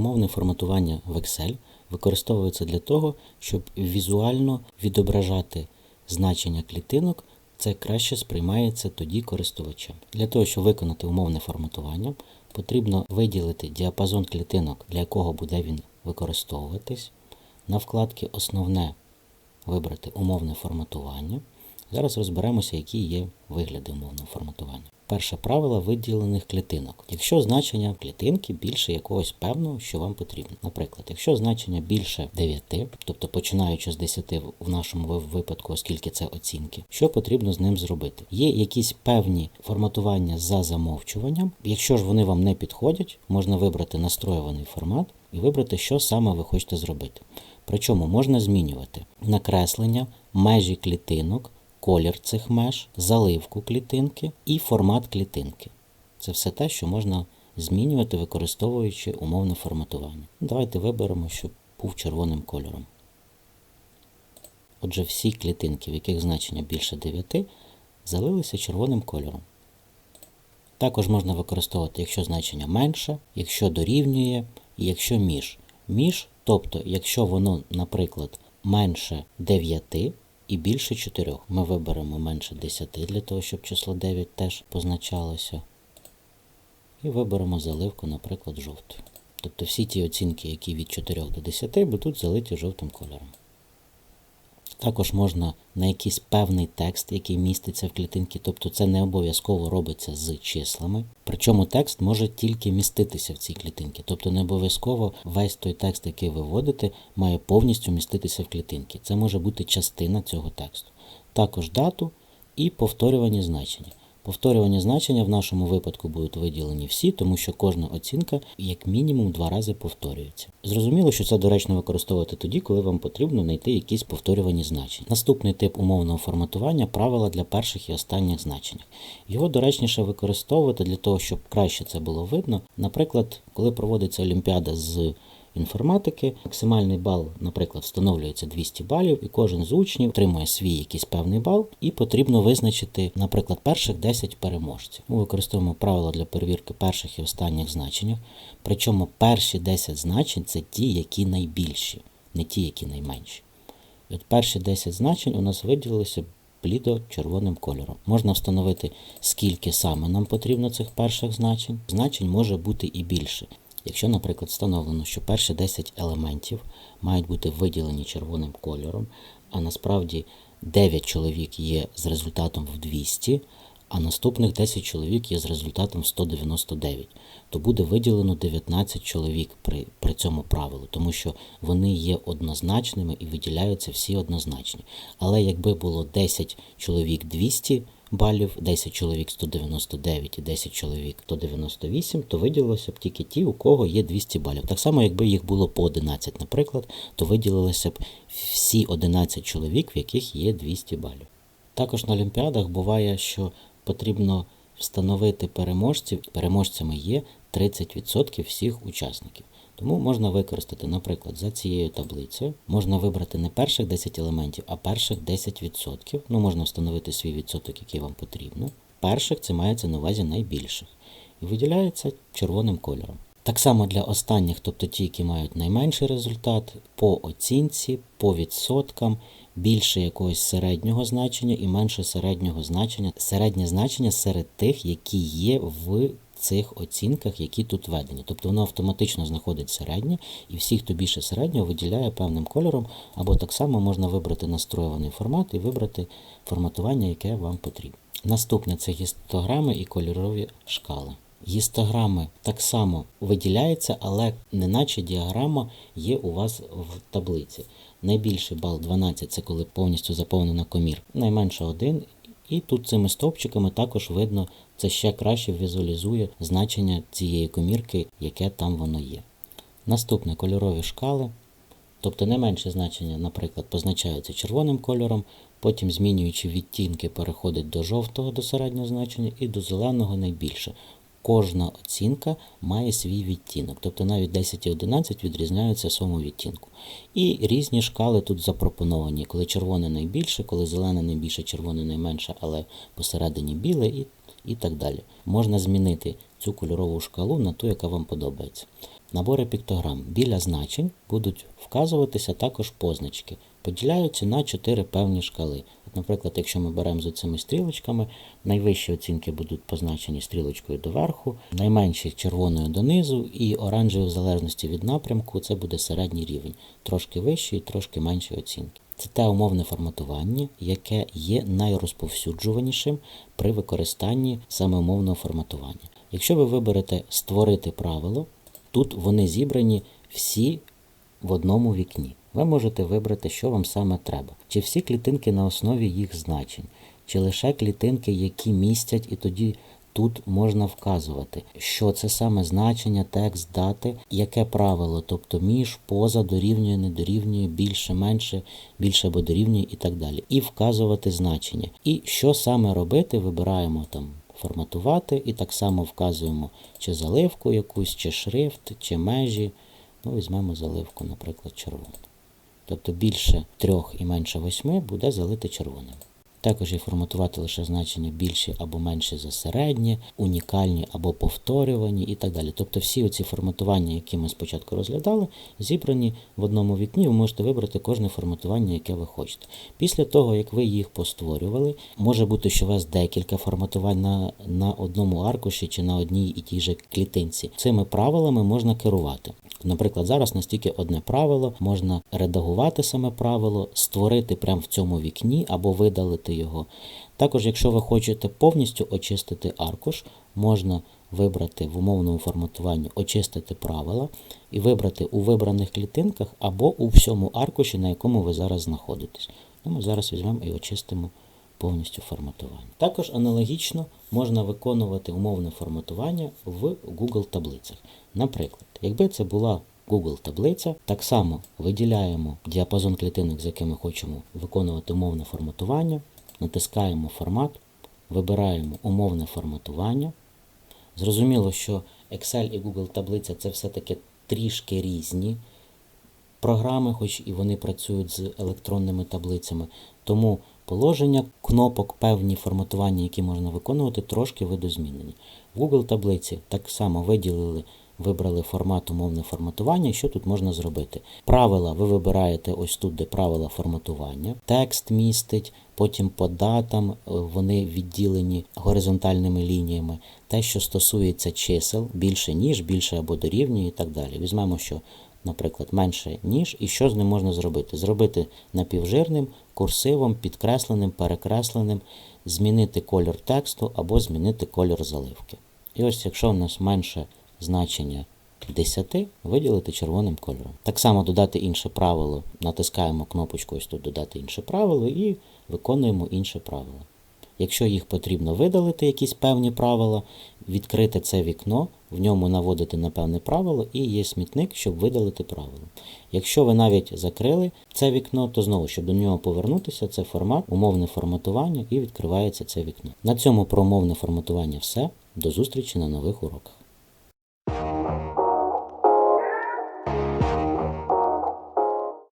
Умовне форматування в Excel використовується для того, щоб візуально відображати значення клітинок. Це краще сприймається тоді користувачем. Для того, щоб виконати умовне форматування, потрібно виділити діапазон клітинок, для якого буде він використовуватись. На вкладці Основне вибрати умовне форматування. Зараз розберемося, які є вигляди умовного форматування. Перше правило виділених клітинок. Якщо значення клітинки більше якогось певного, що вам потрібно. Наприклад, якщо значення більше 9, тобто починаючи з 10 в нашому випадку, оскільки це оцінки, що потрібно з ним зробити? Є якісь певні форматування за замовчуванням. Якщо ж вони вам не підходять, можна вибрати настроюваний формат і вибрати, що саме ви хочете зробити. Причому можна змінювати накреслення, межі клітинок колір цих меж, заливку клітинки і формат клітинки. Це все те, що можна змінювати, використовуючи умовне форматування. Давайте виберемо, щоб був червоним кольором. Отже, всі клітинки, в яких значення більше 9, залилися червоним кольором. Також можна використовувати, якщо значення менше, якщо дорівнює і якщо між. Між, тобто, якщо воно, наприклад, менше 9, і більше 4. Ми виберемо менше 10 для того, щоб число 9 теж позначалося. І виберемо заливку, наприклад, жовту. Тобто всі ті оцінки, які від 4 до 10, будуть залиті жовтим кольором. Також можна на якийсь певний текст, який міститься в клітинці, тобто це не обов'язково робиться з числами. Причому текст може тільки міститися в цій клітинці. Тобто не обов'язково весь той текст, який ви вводите, має повністю міститися в клітинці. Це може бути частина цього тексту. Також дату і повторювані значення. Повторювані значення в нашому випадку будуть виділені всі, тому що кожна оцінка як мінімум два рази повторюється. Зрозуміло, що це доречно використовувати тоді, коли вам потрібно знайти якісь повторювані значення. Наступний тип умовного форматування правила для перших і останніх значень. Його доречніше використовувати для того, щоб краще це було видно. Наприклад, коли проводиться олімпіада з інформатики. Максимальний бал, наприклад, встановлюється 200 балів, і кожен з учнів отримує свій якийсь певний бал, і потрібно визначити, наприклад, перших 10 переможців. Ми використовуємо правила для перевірки перших і останніх значень. Причому перші 10 значень це ті, які найбільші, не ті, які найменші. І от перші 10 значень у нас виділилися блідо червоним кольором. Можна встановити, скільки саме нам потрібно цих перших значень. Значень може бути і більше. Якщо, наприклад, встановлено, що перші 10 елементів мають бути виділені червоним кольором, а насправді 9 чоловік є з результатом в 200, а наступних 10 чоловік є з результатом в 199, то буде виділено 19 чоловік при при цьому правилу, тому що вони є однозначними і виділяються всі однозначні. Але якби було 10 чоловік 200, балів, 10 чоловік 199 і 10 чоловік 198, то виділилося б тільки ті, у кого є 200 балів. Так само, якби їх було по 11, наприклад, то виділилося б всі 11 чоловік, в яких є 200 балів. Також на Олімпіадах буває, що потрібно встановити переможців, переможцями є 30% всіх учасників. Тому можна використати, наприклад, за цією таблицею, можна вибрати не перших 10 елементів, а перших 10%. Ну, можна встановити свій відсоток, який вам потрібно. Перших це мається на увазі найбільших. І виділяється червоним кольором. Так само для останніх, тобто ті, які мають найменший результат, по оцінці, по відсоткам, більше якогось середнього значення і менше середнього значення. Середнє значення серед тих, які є в цих оцінках, які тут введені. Тобто воно автоматично знаходить середнє, і всі, хто більше середнього, виділяє певним кольором, або так само можна вибрати настроюваний формат і вибрати форматування, яке вам потрібно. Наступне це гістограми і кольорові шкали. Гістограми так само виділяються, але неначе діаграма є у вас в таблиці. Найбільший бал 12 це коли повністю заповнена комір, найменше 1. І тут цими стовпчиками також видно це ще краще візуалізує значення цієї комірки, яке там воно є. Наступне кольорові шкали. Тобто не менше значення, наприклад, позначаються червоним кольором, потім, змінюючи відтінки, переходить до жовтого до середнього значення і до зеленого найбільше. Кожна оцінка має свій відтінок, тобто навіть 10 і 11 відрізняються в своєму відтінку. І різні шкали тут запропоновані, коли червоне найбільше, коли зелене найбільше, червоне найменше, але посередині біле. і і так далі. Можна змінити цю кольорову шкалу на ту, яка вам подобається. Набори піктограм біля значень будуть вказуватися також позначки. Поділяються на чотири певні шкали. От, наприклад, якщо ми беремо з цими стрілочками, найвищі оцінки будуть позначені стрілочкою доверху, найменші червоною донизу, і оранжеві в залежності від напрямку це буде середній рівень, трошки вищі і трошки менші оцінки. Це те умовне форматування, яке є найрозповсюджуванішим при використанні саме умовного форматування. Якщо ви виберете створити правило, тут вони зібрані всі в одному вікні. Ви можете вибрати, що вам саме треба. Чи всі клітинки на основі їх значень, чи лише клітинки, які містять, і тоді тут можна вказувати, що це саме значення, текст, дати, яке правило, тобто між, поза, дорівнює, не дорівнює, більше, менше, більше або дорівнює і так далі. І вказувати значення. І що саме робити, вибираємо там форматувати і так само вказуємо чи заливку якусь, чи шрифт, чи межі. Ну, візьмемо заливку, наприклад, червону. Тобто більше трьох і менше восьми буде залити червоним. Також є форматувати лише значення більші або менші за середнє, унікальні або повторювані і так далі. Тобто всі оці форматування, які ми спочатку розглядали, зібрані в одному вікні. Ви можете вибрати кожне форматування, яке ви хочете. Після того, як ви їх постворювали, може бути, що у вас декілька форматувань на, на одному аркуші чи на одній і тій же клітинці. Цими правилами можна керувати. Наприклад, зараз настільки одне правило, можна редагувати саме правило, створити прямо в цьому вікні або видалити його. Також, якщо ви хочете повністю очистити аркуш, можна вибрати в умовному форматуванні очистити правила і вибрати у вибраних клітинках або у всьому аркуші, на якому ви зараз знаходитесь. Ну, Ми зараз візьмемо і очистимо повністю форматування. Також аналогічно можна виконувати умовне форматування в Google таблицях. Наприклад, якби це була Google таблиця, так само виділяємо діапазон клітинок, з якими хочемо виконувати умовне форматування, натискаємо формат, вибираємо умовне форматування. Зрозуміло, що Excel і Google таблиця це все-таки трішки різні програми, хоч і вони працюють з електронними таблицями. Тому положення кнопок, певні форматування, які можна виконувати, трошки видозмінені. В Google таблиці так само виділили, вибрали формат умовне форматування. Що тут можна зробити? Правила ви вибираєте ось тут, де правила форматування. Текст містить, потім по датам е, вони відділені горизонтальними лініями. Те, що стосується чисел, більше ніж, більше або дорівнює і так далі. Візьмемо, що наприклад, менше ніж, і що з ним можна зробити? Зробити напівжирним, курсивом, підкресленим, перекресленим, змінити кольор тексту або змінити кольор заливки. І ось, якщо у нас менше значення 10, виділити червоним кольором. Так само додати інше правило, натискаємо кнопочку ось тут додати інше правило і виконуємо інше правило. Якщо їх потрібно видалити, якісь певні правила, відкрити це вікно, в ньому наводити на певне правило і є смітник, щоб видалити правило. Якщо ви навіть закрили це вікно, то знову, щоб до нього повернутися, це формат, умовне форматування і відкривається це вікно. На цьому про умовне форматування все. До зустрічі на нових уроках.